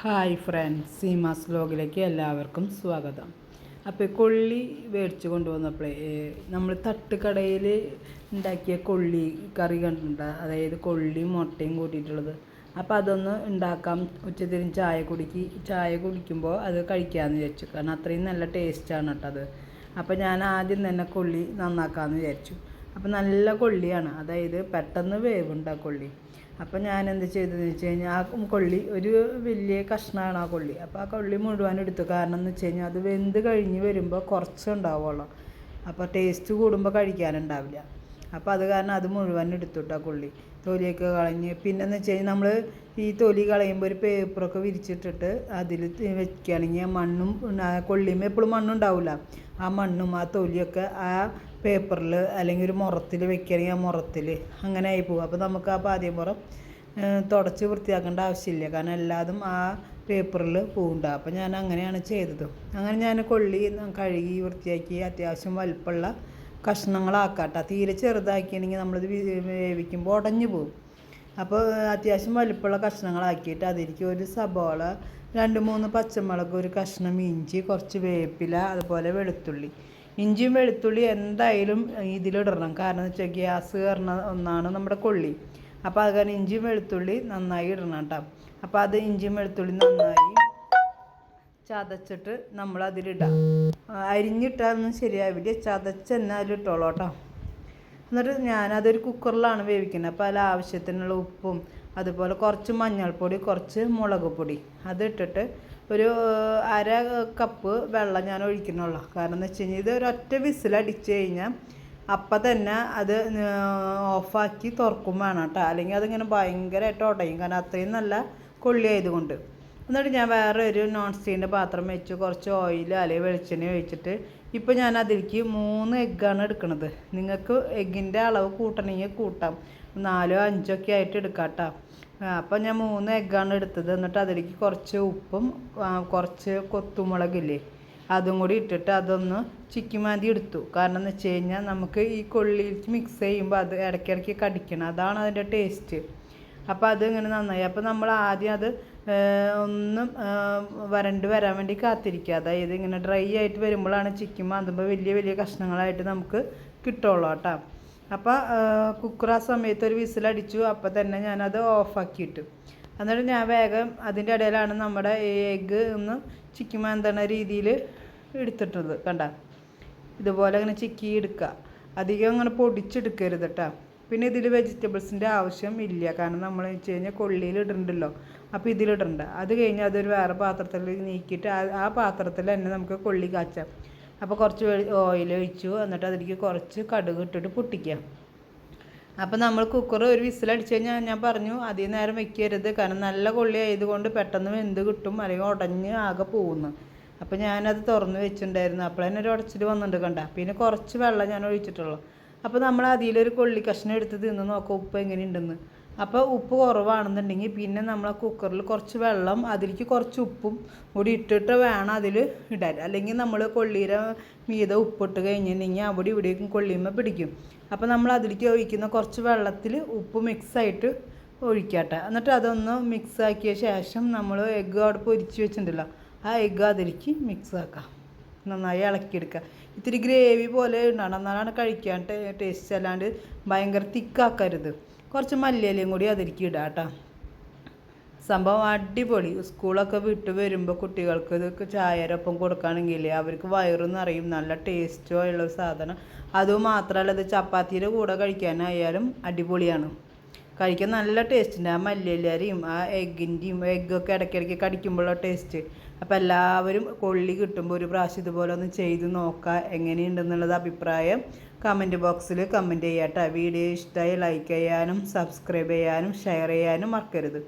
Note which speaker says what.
Speaker 1: Hi friends Seemas വ്ലോഗിലേക്ക് എല്ലാവർക്കും സ്വാഗതം. അപ്പോൾ കൊള്ളി മേടിച്ച് കൊണ്ടുവന്നപ്പോഴേ നമ്മൾ തട്ടുകടയിൽ ഉണ്ടാക്കിയ കൊള്ളി കറി കണ്ടിട്ടുണ്ട്. അതായത് കൊള്ളി മുട്ടയും കൂട്ടിയിട്ടുള്ളത്. അപ്പോൾ അതൊന്ന് ഉണ്ടാക്കാം. ഉച്ചതിരിഞ്ഞ് ചായ കുടിക്ക് ചായ കുടിക്കുമ്പോൾ അത് കഴിക്കാമെന്ന് വിചാരിച്ചു. കാരണം അത്രയും നല്ല ടേസ്റ്റാണ് കേട്ടോ അത്. അപ്പോൾ ഞാൻ ആദ്യം തന്നെ കൊള്ളി നന്നാക്കാമെന്ന് വിചാരിച്ചു. അപ്പോൾ നല്ല കൊള്ളിയാണ്. അതായത് പെട്ടെന്ന് വേവുണ്ട് ആ കൊള്ളി. അപ്പോൾ ഞാൻ എന്ത് ചെയ്തതെന്ന് വെച്ച് കഴിഞ്ഞാൽ ആ കൊള്ളി ഒരു വലിയ കഷ്ണമാണ് ആ കൊള്ളി. അപ്പോൾ ആ കൊള്ളി മുഴുവൻ എടുത്തു. കാരണം എന്ന് വെച്ച് കഴിഞ്ഞാൽ അത് വെന്ത് കഴിഞ്ഞ് വരുമ്പോൾ കുറച്ച് ഉണ്ടാവുള്ളൂ. അപ്പോൾ ടേസ്റ്റ് കൂടുമ്പോൾ കഴിക്കാനുണ്ടാവില്ല. അപ്പോൾ അത് കാരണം അത് മുഴുവൻ എടുത്തുട്ടാ കൊള്ളി. തൊലിയൊക്കെ കളഞ്ഞ്. പിന്നെന്ന് വെച്ച് കഴിഞ്ഞാൽ നമ്മൾ ഈ തൊലി കളയുമ്പോൾ ഒരു പേപ്പറൊക്കെ വിരിച്ചിട്ടിട്ട് അതിൽ വെക്കുകയാണെങ്കിൽ മണ്ണും കൊള്ളിയുമ്പോൾ എപ്പോഴും മണ്ണുണ്ടാവില്ല ആ മണ്ണും ആ തൊലിയൊക്കെ ആ പേപ്പറിൽ അല്ലെങ്കിൽ ഒരു മുറത്തിൽ വെക്കുകയാണെങ്കിൽ ആ മുറത്തിൽ അങ്ങനെ ആയി പോകും. അപ്പോൾ നമുക്ക് ആ പാദ്യമുറം തുടച്ച് വൃത്തിയാക്കേണ്ട ആവശ്യമില്ല. കാരണം എല്ലാതും ആ പേപ്പറിൽ പോകണ്ട അപ്പോൾ ഞാൻ അങ്ങനെയാണ് ചെയ്തത്. അങ്ങനെ ഞാൻ കൊള്ളി കഴുകി വൃത്തിയാക്കി അത്യാവശ്യം വലിപ്പമുള്ള കഷ്ണങ്ങളാക്കാട്ട. തീരെ ചെറുതാക്കിയാണെങ്കിൽ നമ്മളിത് വേവിക്കുമ്പോൾ ഉടഞ്ഞു പോകും. അപ്പോൾ അത്യാവശ്യം വലിപ്പമുള്ള കഷ്ണങ്ങളാക്കിയിട്ട് അതിലേക്ക് ഒരു സബോള രണ്ട് മൂന്ന് പച്ചമുളക് ഒരു കഷ്ണം ഇഞ്ചി കുറച്ച് വേപ്പില അതുപോലെ വെളുത്തുള്ളി. ഇഞ്ചിയും വെളുത്തുള്ളി എന്തായാലും ഇതിലിടണം. കാരണം എന്ന് വെച്ചാൽ ഗ്യാസ് കയറുന്ന ഒന്നാണ് നമ്മുടെ കൊള്ളി. അപ്പോൾ അത് കാരണം ഇഞ്ചിയും വെളുത്തുള്ളി നന്നായി ഇടണം കേട്ടോ അപ്പോൾ അത് ഇഞ്ചിയും വെളുത്തുള്ളി നന്നായി ചതച്ചിട്ട് നമ്മൾ അതിലിടാം. അരിഞ്ഞിട്ടാലൊന്നും ശരിയാവില്ല. ചതച്ച് തന്നെ അതിലിട്ടോളൂ കേട്ടോ എന്നിട്ട് ഞാനതൊരു കുക്കറിലാണ് വേവിക്കുന്നത്. അപ്പോൾ അതിൽ ആവശ്യത്തിനുള്ള ഉപ്പും അതുപോലെ കുറച്ച് മഞ്ഞൾപ്പൊടി കുറച്ച് മുളക് പൊടി അതിട്ടിട്ട് ഒരു അര കപ്പ് വെള്ളം ഞാൻ ഒഴിക്കുന്നുള്ളൂ. കാരണം എന്ന് വെച്ച് കഴിഞ്ഞാൽ ഇത് ഒരൊറ്റ വിസിലടിച്ച് കഴിഞ്ഞാൽ അപ്പം തന്നെ അത് ഓഫാക്കി തുറക്കും വേണം കേട്ടോ. അല്ലെങ്കിൽ അതിങ്ങനെ ഭയങ്കരമായിട്ട് ഉടയും കാരണം അത്രയും നല്ല കൊള്ളി ആയതുകൊണ്ട് എന്നിട്ട് ഞാൻ വേറെ ഒരു നോൺ സ്റ്റീലിന്റെ പാത്രം വെച്ച് കുറച്ച് ഓയിൽ അല്ലെങ്കിൽ വെളിച്ചെണ്ണ ഒഴിച്ചിട്ട് ഇപ്പോൾ ഞാൻ അതിലേക്ക് മൂന്ന് എഗ്ഗാണ് എടുക്കുന്നത് നിങ്ങൾക്ക് എഗ്ഗിന്റെ അളവ് കൂട്ടണമെങ്കിൽ കൂട്ടാം. നാലോ അഞ്ചോ ഒക്കെ ആയിട്ട് എടുക്കാം കേട്ടോ. അപ്പോൾ ഞാൻ മൂന്ന് എഗ്ഗാണ് എടുത്തത്. എന്നിട്ട് അതിലേക്ക് കുറച്ച് ഉപ്പും കുറച്ച് കൊത്തുമുളകില്ലേ അതും കൂടി ഇട്ടിട്ട് അതൊന്ന് ചിക്കിമാന്തി എടുത്തു. കാരണം എന്ന് വെച്ച് കഴിഞ്ഞാൽ നമുക്ക് ഈ കൊള്ളിയിൽ മിക്സ് ചെയ്യുമ്പോൾ അത് ഇടയ്ക്കിടയ്ക്ക് കടിക്കണം. അതാണ് അതിന്റെ ടേസ്റ്റ് അപ്പോൾ അത് ഇങ്ങനെ നന്നായി. അപ്പോൾ നമ്മൾ ആദ്യം അത് ഒന്നും വരണ്ട് വരാൻ വേണ്ടി കാത്തിരിക്കുക. അതായത് ഇങ്ങനെ ഡ്രൈ ആയിട്ട് വരുമ്പോഴാണ് ചിക്കിമാന്തുമ്പോൾ വലിയ വലിയ കഷ്ണങ്ങളായിട്ട് നമുക്ക് കിട്ടുള്ളൂ കേട്ടോ. അപ്പോൾ കുക്കർ ആ സമയത്ത് ഒരു വിസിലടിച്ചു. അപ്പോൾ തന്നെ ഞാനത് ഓഫാക്കിയിട്ടു. എന്നിട്ട് ഞാൻ വേഗം അതിന്റെ ഇടയിലാണ് നമ്മുടെ ഈ എഗ്ഗ് ഒന്ന് ചിക്കി മാന്തണ രീതിയിൽ എടുത്തിട്ടത് കണ്ട. ഇതുപോലെ അങ്ങനെ ചിക്കി എടുക്കുക അധികം അങ്ങനെ പൊടിച്ചെടുക്കരുത് കേട്ടോ പിന്നെ ഇതിൽ വെജിറ്റബിൾസിന്റെ ആവശ്യം ഇല്ല. കാരണം നമ്മൾ വെച്ച് കഴിഞ്ഞാൽ കൊള്ളിയിൽ ഇടുന്നുണ്ടല്ലോ അപ്പോൾ ഇതിലിടണ്ട. അത് കഴിഞ്ഞ് അതൊരു വേറെ പാത്രത്തിൽ നീക്കിയിട്ട് ആ പാത്രത്തിൽ തന്നെ നമുക്ക് കൊള്ളി കാച്ചാം. അപ്പോൾ കുറച്ച് ഓയിൽ ഒഴിച്ചു. എന്നിട്ട് അതിലേക്ക് കുറച്ച് കടുക് ഇട്ടിട്ട് പൊട്ടിക്കുക. അപ്പോൾ നമ്മൾ കുക്കർ ഒരു വിസിൽ വിസിലടിച്ച് കഴിഞ്ഞാൽ ഞാൻ പറഞ്ഞു അധികം നേരം വെക്കരുത്. കാരണം നല്ല കൊള്ളി ആയതുകൊണ്ട് പെട്ടെന്ന് വെന്ത് കിട്ടും. അല്ലെങ്കിൽ ഉടഞ്ഞ് ആകെ പോകുന്നു. അപ്പോൾ ഞാനത് തുറന്ന് വെച്ചിട്ടുണ്ടായിരുന്നു. അപ്പോൾ തന്നെ ഒരു ഉടച്ചിട്ട് വന്നിട്ടുണ്ട് കണ്ട. പിന്നെ കുറച്ച് വെള്ളം ഞാൻ ഒഴിച്ചിട്ടുള്ളൂ. അപ്പോൾ നമ്മൾ അതിലൊരു കൊള്ളി കഷ്ണം എടുത്ത് തിന്ന് നോക്കാം ഉപ്പ് എങ്ങനെയുണ്ടെന്ന്. അപ്പോൾ ഉപ്പ് കുറവാണെന്നുണ്ടെങ്കിൽ പിന്നെ നമ്മൾ കുക്കറിൽ കുറച്ച് വെള്ളം അതിലേക്ക് കുറച്ച് ഉപ്പും കൂടി ഇട്ടിട്ട് വേണം അതിൽ ഇടാൻ. അല്ലെങ്കിൽ നമ്മൾ കൊള്ളീര മീത ഉപ്പിട്ട് കഴിഞ്ഞിട്ടുണ്ടെങ്കിൽ അവിടെ ഇവിടേക്കും കൊള്ളിയുമ്പോൾ പിടിക്കും. അപ്പോൾ നമ്മൾ അതിലേക്ക് ഒഴിക്കുന്ന കുറച്ച് വെള്ളത്തിൽ ഉപ്പ് മിക്സായിട്ട് ഒഴിക്കട്ടെ. എന്നിട്ട് അതൊന്ന് മിക്സ് ആക്കിയ ശേഷം നമ്മൾ എഗ്ഗ് അവിടെ പൊരിച്ച് വെച്ചിട്ടുണ്ടല്ലോ ആ എഗ്ഗ് അതിലേക്ക് മിക്സ് ആക്കാം. നന്നായി ഇളക്കിയെടുക്കുക. ഇത്തിരി ഗ്രേവി പോലെ ഉണ്ടാകണം എന്നാലാണ് കഴിക്കാൻ ടേസ്റ്റ് അല്ലാണ്ട് ഭയങ്കര തിക്കാക്കരുത് കുറച്ച് മല്ലിയിലയും കൂടി അതിലേക്ക് ഇടാം കേട്ടോ. സംഭവം അടിപൊളി. സ്കൂളൊക്കെ വിട്ട് വരുമ്പോൾ കുട്ടികൾക്ക് ഇതൊക്കെ ചായരൊപ്പം കൊടുക്കുകയാണെങ്കിൽ അവർക്ക് വയറും നിറയും നല്ല ടേസ്റ്റോ ഉള്ള സാധനം. അതുമാത്രമല്ല ഇത് ചപ്പാത്തിയുടെ കൂടെ കഴിക്കാനായാലും അടിപൊളിയാണ്. കഴിക്കാൻ നല്ല ടേസ്റ്റ് ഉണ്ട്. ആ മല്ലിയിലരിയും ആ എഗ്ഗിന്റെയും എഗ്ഗൊക്കെ ഇടയ്ക്കിടയ്ക്ക് കടിക്കുമ്പോഴുള്ള ടേസ്റ്റ് അപ്പോൾ എല്ലാവരും കൊള്ളി കിട്ടുമ്പോൾ ഒരു പ്രാവശ്യം ഇതുപോലെ ഒന്ന് ചെയ്ത് നോക്കുക എങ്ങനെയുണ്ടെന്നുള്ളത് അഭിപ്രായം കമന്റ് ബോക്സിൽ കമന്റ് ചെയ്യാട്ടോ. വീഡിയോ ഇഷ്ടമായി ലൈക്ക് ചെയ്യാനും സബ്സ്ക്രൈബ് ചെയ്യാനും ഷെയർ ചെയ്യാനും മറക്കരുത്.